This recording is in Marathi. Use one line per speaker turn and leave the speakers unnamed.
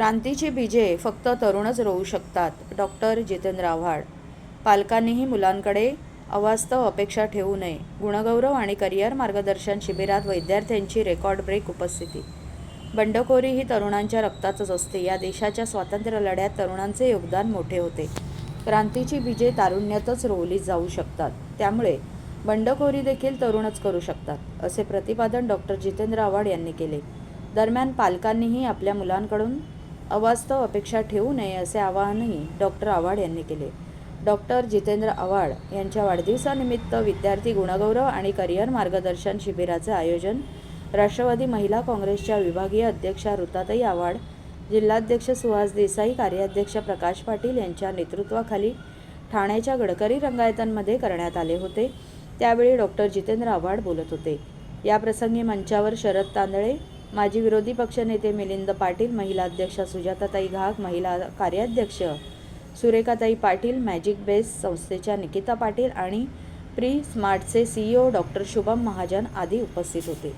क्रांतीची बीजे फक्त तरुणच रोवू शकतात डॉक्टर जितेंद्र आव्हाड. पालकांनीही मुलांकडे अवास्तव अपेक्षा ठेवू नये. गुणगौरव आणि करिअर मार्गदर्शन शिबिरात विद्यार्थ्यांची रेकॉर्ड ब्रेक उपस्थिती. बंडखोरी ही तरुणांच्या रक्तातच असते. या देशाच्या स्वातंत्र्य लढ्यात तरुणांचे योगदान मोठे होते. क्रांतीची बीजे तारुण्यातच रोवली जाऊ शकतात. त्यामुळे बंडखोरी देखील तरुणच करू शकतात असे प्रतिपादन डॉक्टर जितेंद्र आव्हाड यांनी केले. दरम्यान पालकांनीही आपल्या मुलांकडून अवास्तव अपेक्षा ठेवू नये असे आवाहनही डॉक्टर आव्हाड यांनी केले. डॉक्टर जितेंद्र आव्हाड यांच्या वाढदिवसानिमित्त विद्यार्थी गुणगौरव आणि करिअर मार्गदर्शन शिबिराचे आयोजन राष्ट्रवादी महिला काँग्रेसच्या विभागीय अध्यक्षा ऋताताई आव्हाड जिल्हाध्यक्ष सुहास देसाई कार्याध्यक्ष प्रकाश पाटील यांच्या नेतृत्वाखाली ठाण्याच्या गडकरी रंगायतांमध्ये करण्यात आले होते. त्यावेळी डॉक्टर जितेंद्र आव्हाड बोलत होते. याप्रसंगी मंचावर शरद तांदळे माजी विरोधी पक्षनेते मिलिंद पाटील महिला अध्यक्षा सुजाताताई घाक महिला कार्याध्यक्ष सुरेखाताई पाटील मॅजिक बेस संस्थेच्या निकिता पाटील आणि प्री स्मार्टचे सीईओ डॉक्टर शुभम महाजन आदी उपस्थित होते.